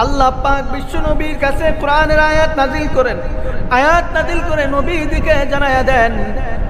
আল্লাহ পাক বিশ্ব নবীর কাছে কোরআনের আয়াত নাজিল করেন আয়াত নাজিল করে নবীদিকে জানায়া দেন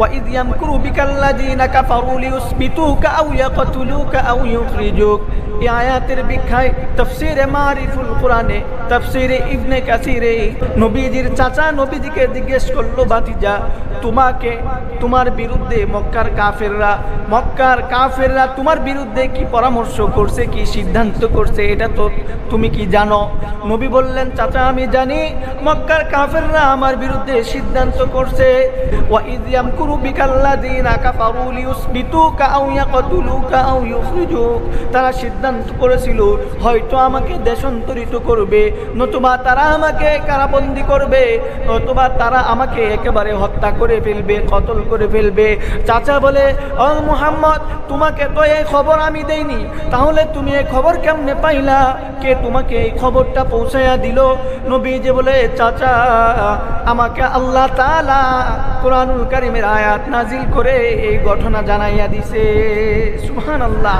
وَإِذْ يَمْكُرُ بِكَ الَّذِينَ كَفَرُوا لِيُثْبِتُوكَ أَوْ يَقْتُلُوكَ أَوْ يُخْرِجُوكَ এই আয়াতের ব্যাখ্যায় তাফসীরে মারিফুল কোরআনে, তাফসীরে ইবনে কাসিরে নবীজির চাচা নবীজিকে জিজ্ঞেস করল বাতিজা তোমাকে, তোমার বিরুদ্ধে মক্কার কাফেররা মক্কার কাফেররা তোমার বিরুদ্ধে কি পরামর্শ করছে, কি সিদ্ধান্ত করছে, এটা তো তুমি কি জানো? নবী বললেন, চাচা, আমি জানি, মক্কার কাফেররা আমার বিরুদ্ধে সিদ্ধান্ত করছে ওয়াইদ ইয়ামকুরু বিকাল্লাযিনা কাফারু লিয়ুসবিতুকা আও ইয়াকতুলুকা আও ইউখরিজুক তারা সিদ্ধান্ত করেছিল, হয়তো আমাকে দেশান্তরিত করবে, নতুবা তারা আমাকে কারাবন্দি করবে, নতুবা তারা আমাকে একেবারে হত্যা করে ফেলবে, কতল করে ফেলবে। চাচা বলে, ও মুহাম্মদ, তোমাকে তো এই খবর আমি দেইনি, তাহলে তুমি এই খবর কেমনে পাইলা? কে তোমাকে এই খবরটা পৌঁছাইয়া দিল? নবী যে বলে, চাচা, আমাকে আল্লাহ তালা কোরআনুল কারিমের আয়াত নাজিল করে এই ঘটনা জানাইয়া দিছে। সুবহানাল্লাহ।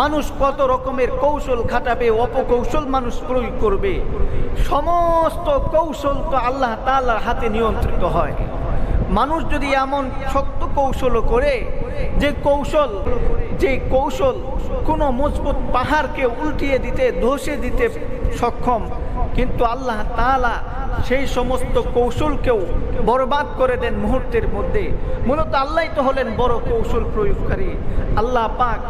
মানুষ কত রকমের কৌশল খাটাবে, অপকৌশল মানুষ প্রয়োগ করবে। সমস্ত কৌশল তো আল্লাহ তাআলার হাতে নিয়ন্ত্রিত হয়। মানুষ যদি এমন শক্ত কৌশল করে, যে কৌশল যে কৌশল কোনো মজবুত পাহাড়কে উল্টিয়ে দিতে, ধসে দিতে সক্ষম, কিন্তু আল্লাহ তাআলা সেই সমস্ত কৌশলকেও বরবাদ করে দেন মুহূর্তের মধ্যে। মূলত আল্লাহ তো হলেন বড় কৌশল প্রয়োগকারী। আল্লাহ পাক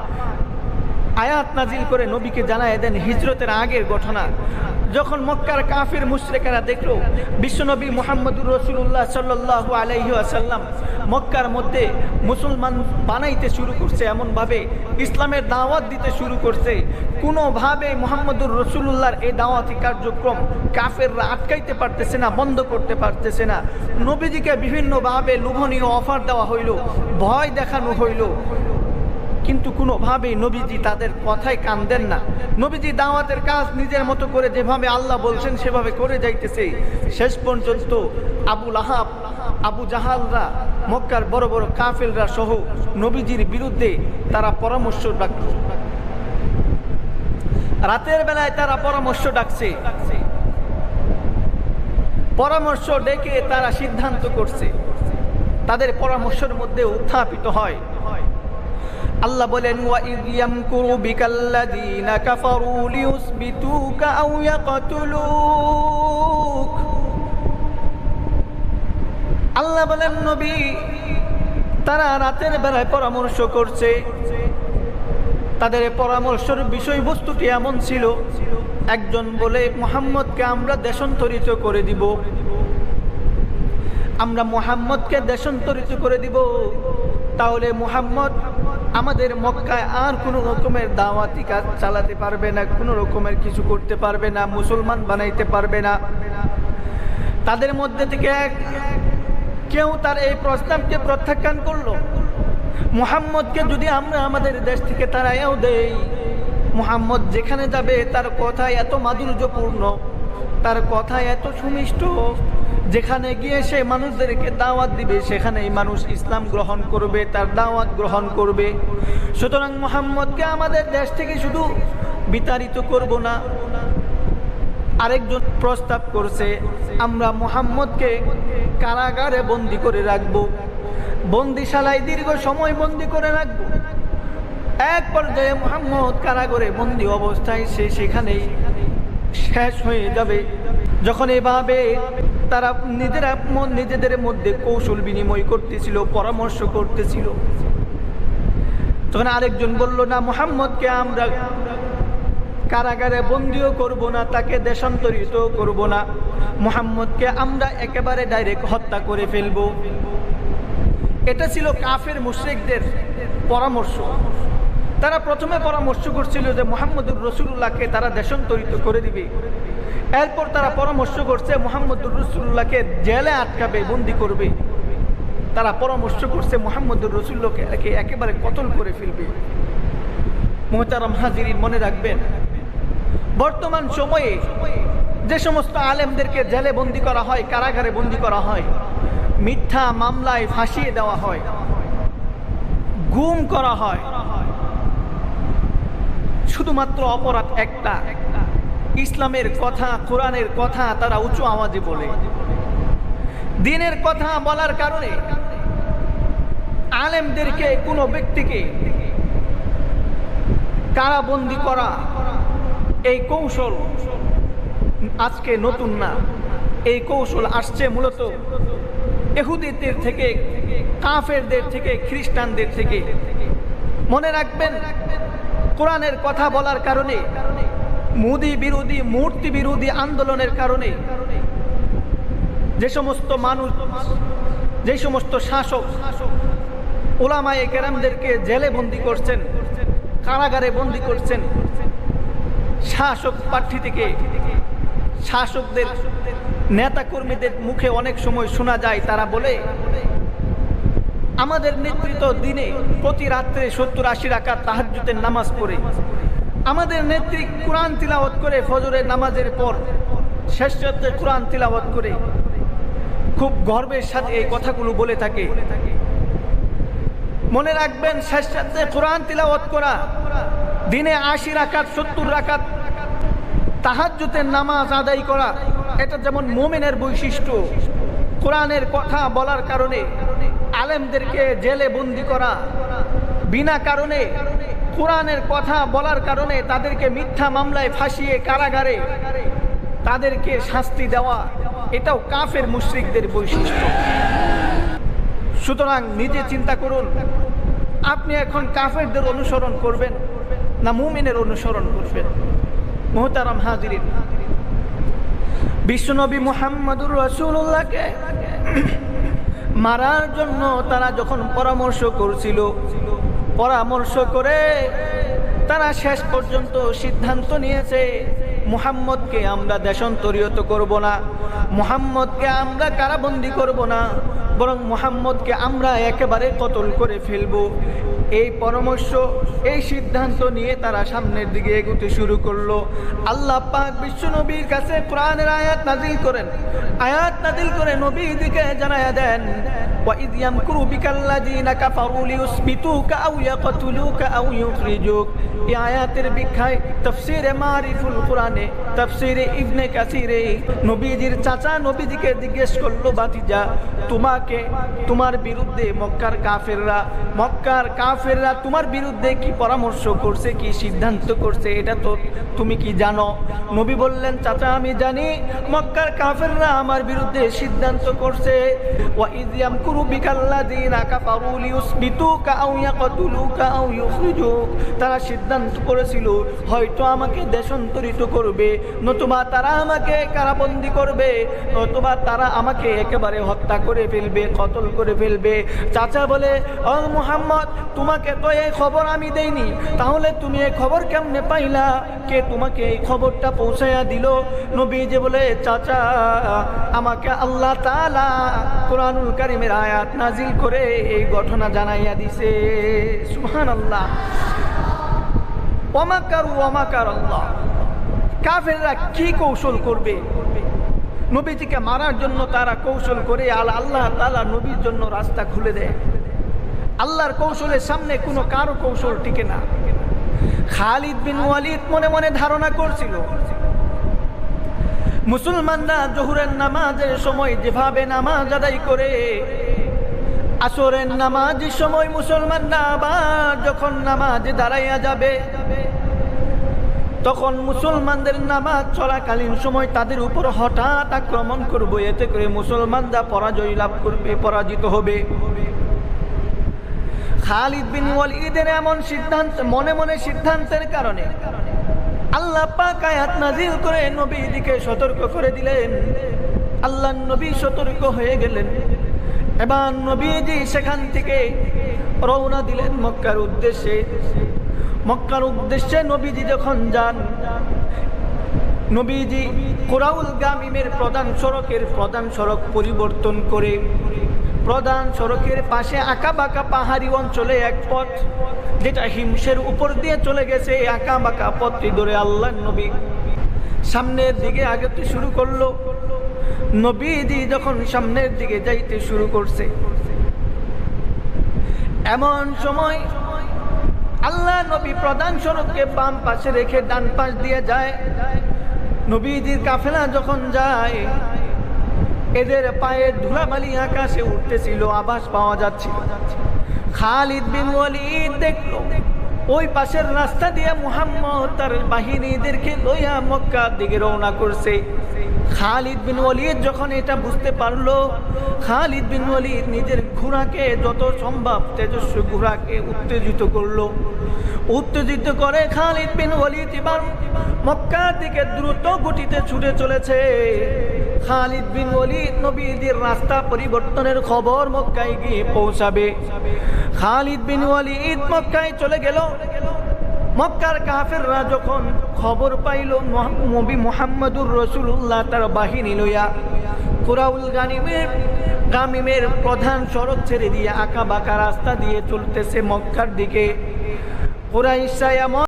আয়াত নাজিল করে নবীকে জানায় দেন হিজরতের আগের ঘটনা। যখন মক্কার কাফির মুশরেকেরা দেখল, বিশ্বনবী মোহাম্মদুর রসুল্লাহ সাল্লাহ আলাইহি আসাল্লাম মক্কার মধ্যে মুসলমান বানাইতে শুরু করছে, এমনভাবে ইসলামের দাওয়াত দিতে শুরু করছে। কোনোভাবে মোহাম্মদুর রসুল্লাহর এই দাওয়াতি কার্যক্রম কাফেররা আটকাইতে পারতেছে না, বন্ধ করতে পারতেছে না। নবীজিকে বিভিন্নভাবে লোভনীয় অফার দেওয়া হইল, ভয় দেখানো হইল। কিন্তু কোনোভাবেই নবীজি তাদের কথায় কান দেন না। নবীজি দাওয়াতের কাজ নিজের মতো করে যেভাবে আল্লাহ বলছেন সেভাবে করে যাইতেছে। শেষ পর্যন্ত আবুল আহাব আবু জাহালরা, মক্কার বড় বড় কাফেলরা সহ নবীজির বিরুদ্ধে তারা পরামর্শ ডাকত রাতের বেলায় তারা পরামর্শ ডাকছে। পরামর্শ ডেকে তারা সিদ্ধান্ত করছে। তাদের পরামর্শের মধ্যে উত্থাপিত হয় আল্লাহ বলেন আল্লাহ বলেন, নবী, তারা রাতের বেলায় পরামর্শ করছে। তাদের পরামর্শের বিষয়বস্তুটি এমন ছিল, একজন বলে, মোহাম্মদকে আমরা দেশান্তরিত করে দিব। আমরা মোহাম্মদকে দেশান্তরিত করে দিব। তাহলে মোহাম্মদ আমাদের মক্কায় আর কোনো রকমের দাওয়াতি কাজ চালাতে পারবে না, কোনো রকমের কিছু করতে পারবে না, মুসলমান বানাইতে পারবে না। তাদের মধ্যে থেকে এক কেউ তার এই প্রস্তাবকে প্রত্যাখ্যান করল। মুহাম্মদকে যদি আমরা আমাদের দেশ থেকে তারাইও দেই, মুহাম্মদ যেখানে যাবে তার কথা এত মাধুর্যপূর্ণ, তার কথা এত সুমিষ্ট যেখানে গিয়ে সে মানুষদেরকে দাওয়াত দিবে, সেখানেই মানুষ ইসলাম গ্রহণ করবে, তার দাওয়াত গ্রহণ করবে। সুতরাং মুহাম্মদকে আমাদের দেশ থেকে শুধু বিতাড়িত করব না, আরেকজন প্রস্তাব করছে, আমরা মুহাম্মদকে কারাগারে বন্দি করে রাখব। বন্দিশালায় দীর্ঘ সময় বন্দি করে রাখব। এক পর্যায়ে মোহাম্মদ কারাগারে বন্দি অবস্থায় সে সেখানেই শেষ হয়ে যাবে। যখন এভাবে তারা নিজেরা নিজেদের মধ্যে কৌশল বিনিময় করতেছিল, পরামর্শ করতেছিল। তখন আরেকজন বলল, না, মোহাম্মদকে আমরা কারাগারে বন্দিও করব না, তাকে দেশান্তরিত করব না। মোহাম্মদকে আমরা একেবারে ডাইরেক্ট হত্যা করে ফেলব। এটা ছিল কাফের মুশ্রিকদের পরামর্শ। তারা প্রথমে পরামর্শ করছিল যে মোহাম্মদুর রসুল্লাহকে তারা দেশান্তরিত করে দিবে। এরপর তারা পরামর্শ করছে মোহাম্মদুর রসুল্লাহকে জেলে আটকাবে, বন্দি করবে। তারা পরামর্শ করছে মোহাম্মদুর রসুল্লাহকে একেবারে কতল করে ফেলবে। মোহতারাম হাজির মনে রাখবেন, বর্তমান সময়ে যে সমস্ত আলেমদেরকে জেলে বন্দি করা হয়, কারাগারে বন্দি করা হয়, মিথ্যা মামলায় ফাঁসিয়ে দেওয়া হয়, গুম করা হয় শুধুমাত্র অপরাধ একটা। ইসলামের কথা, কোরআনের কথা তারা উঁচু আওয়াজে বলে। দিনের কথা বলার কারণে আলেমদেরকে, কোনো ব্যক্তিকে কারাবন্দি করা এই কৌশল আজকে নতুন না। এই কৌশল আসছে মূলত এহুদিদের থেকে, কাফেরদের থেকে, খ্রিস্টানদের থেকে। মনে রাখবেন কোরআনের কথা বলার কারণে, মুদি বিরোধী, মূর্তি বিরোধী আন্দোলনের কারণে, যে সমস্ত মানুষ, যে সমস্ত শাসক, ওলামায়ে কেরামদেরকে জেলে বন্দি করছেন, কারাগারে বন্দি করছেন, শাসক প্রার্থী থেকে শাসকদের নেতা কর্মীদের মুখে অনেক সময় শোনা যায়, তারা বলে আমাদের নেতৃত্ব দিনে প্রতি রাত্রে সত্তর আশি রাখা তাহাজুতের নামাজ পড়ে। আমাদের নেত্রী কোরআন তিলাওয়াত করে ফজরের নামাজের পর শেষ কোরআন তিলাওয়াত করে। খুব গর্বের সাথে এই কথাগুলো বলে থাকে। মনে রাখবেন, শেষ রাত্রে কোরআন তিলাওয়াত করা, দিনে আশি রাখাত সত্তর রাখাত তাহাজ্জুতের নামাজ আদায় করা, এটা যেমন মোমেনের বৈশিষ্ট্য, কোরআনের কথা বলার কারণে আলেমদেরকে জেলে বন্দি করা, বিনা কারণে কোরআনের কথা বলার কারণে তাদেরকে মিথ্যা মামলায় ফাঁসিয়ে কারাগারে তাদেরকে শাস্তি দেওয়া, এটাও কাফের মুশ্রিকদের বৈশিষ্ট্য। সুতরাং নিজে চিন্তা করুন, আপনি এখন কাফেরদের অনুসরণ করবেন না মুমিনের অনুসরণ করবেন? মোহতারাম হাজিরিন, বিশ্বনবী মোহাম্মদুর রসুল্লাহকে মারার জন্য তারা যখন পরামর্শ করছিল, পরামর্শ করে তারা শেষ পর্যন্ত সিদ্ধান্ত নিয়েছে, মুহাম্মদকে আমরা দেশান্তরিত করব না, মুহাম্মদকে আমরা কারাবন্দি করব না, বরং মুহাম্মদকে আমরা একেবারে কতল করে ফেলব। এই পরামর্শ, এই সিদ্ধান্ত নিয়ে তারা সামনের দিকে এগোতে শুরু করল। আল্লাহ পাক বিশ্ব নবীর কাছে কোরআনের আয়াত নাজিল করেন। আয়াত নাজিল করে নবী দিকে জানায়া দেন وإذ يمكر بك الذين كفروا ليثبتوك أو يقتلوك أو يخرجوك এই আয়াতের ব্যাখ্যায় তফসিরে মারিফুল কোরআনে তফসিরে ইবনে কাসিরে নবীজির চাচা নবীজিকে জিজ্ঞেস করলো বাতিজা তোমাকে তোমার বিরুদ্ধে মক্কার কাফেররা মক্কার কাফেররা তোমার বিরুদ্ধে কি পরামর্শ করছে কি সিদ্ধান্ত করছে এটা তো তুমি কি জানো নবী বললেন চাচা আমি জানি মক্কার কাফেররা আমার বিরুদ্ধে সিদ্ধান্ত করছে ওয়া ইদিয়াম কুরু বিকাল্লাযিনা কাফারু লিউসবিতুকা আও ইয়াকতুলুকা আও ইউখরিজুক। তারা সিদ্ধান্ত করেছিল, হয়তো আমাকে দেশান্তরিত করবে, নতুবা তারা আমাকে কারাবন্দি করবে, নতুবা তারা আমাকে একেবারে হত্যা করে ফেলবে, কতল করে ফেলবে। চাচা বলে, ও মুহাম্মদ, তোমাকে তো এই খবর আমি দেইনি, তাহলে তুমি এই খবর কেমনে পাইলা? কে তোমাকে এই খবরটা পৌঁছাইয়া দিল? নবী যে বলে, চাচা, আমাকে আল্লাহ তাআলা কোরআনুল কারিমের আয়াত নাজিল করে এই ঘটনা জানাইয়া দিছে। সুবহানাল্লাহ। ওয়ামাকার ওয়ামাকার আল্লাহ কাফেররা কি কৌশল করবে? নবীজিকে মারার জন্য তারা কৌশল করে আল আল্লাহ তালা নবীর জন্য রাস্তা খুলে দেয়। আল্লাহর কৌশলের সামনে কোনো কারও কৌশল টিকে না। খালিদ বিন ওয়ালিদ মনে মনে ধারণা করছিল মুসলমানরা জহুরের নামাজের সময় যেভাবে নামাজ আদায় করে, আসরের নামাজের সময় মুসলমানরা আবার যখন নামাজ দাঁড়াইয়া যাবে, তখন মুসলমানদের নামাজ চলাকালীন সময় তাদের উপর হঠাৎ আক্রমণ করব। এতে করে মুসলমানরা পরাজয় লাভ করবে, পরাজিত হবে। খালিদ বিন ওয়ালিদের এমন সিদ্ধান্ত, মনে মনে সিদ্ধান্তের কারণে আল্লাহ পাক আয়াত নাজিল করে নবীদিকে সতর্ক করে দিলেন। আল্লাহ নবী সতর্ক হয়ে গেলেন। এবার নবীজি সেখান থেকে রওনা দিলেন মক্কার উদ্দেশ্যে। মক্কার উদ্দেশ্যে নবীজি যখন যান, নবীজি কোরাউল গামিমের প্রধান সড়কের প্রধান সড়ক পরিবর্তন করে প্রধান সড়কের পাশে আঁকা বাঁকা পাহাড়ি অঞ্চলে এক পথ, যেটা হিমসের উপর দিয়ে চলে গেছে এই আঁকা বাঁকা পথটি ধরে আল্লাহ নবী। সামনের দিকে আগেতে শুরু করল, নবীজি যখন সামনের দিকে যাইতে শুরু করছে। এমন সময় আল্লাহ নবী প্রধান সড়ককে বাম পাশে রেখে ডান পাশ দিয়ে যায়। নবীজির কাফেলা যখন যায় এদের পায়ে ধুলাবালি আকাশে উঠতেছিল, আভাস পাওয়া যাচ্ছিল। খালিদ বিন ওয়ালিদ দেখল, ওই পাশের রাস্তা দিয়ে মুহাম্মদ তার বাহিনীদেরকে লইয়া মক্কার দিকে রওনা করছে। খালিদ বিন ওয়ালিদ যখন এটা বুঝতে পারল, খালিদ বিন ওয়ালিদ নিজের ঘোড়াকে যত সম্ভব তেজস্বী ঘোড়াকে উত্তেজিত করল। উত্তেজিত করে খালিদ বিন ওয়ালিদ এবার মক্কার দিকে দ্রুত গতিতে ছুটে চলেছে। খালিদ বিন ওয়ালিদ নবীদের রাস্তা পরিবর্তনের খবর মক্কায় গিয়ে পৌঁছাবে। খালিদ বিন ওয়ালিদ মক্কায় চলে গেল। মক্কার কাফেররা যখন খবর পাইল নবী মোহাম্মদুর রসুল্লাহ তার বাহিনী লইয়া, কুরাউল গানিমের গামিমের প্রধান সড়ক ছেড়ে দিয়ে আঁকা বাঁকা রাস্তা দিয়ে চলতেছে মক্কার দিকে। কুরাইশা এমন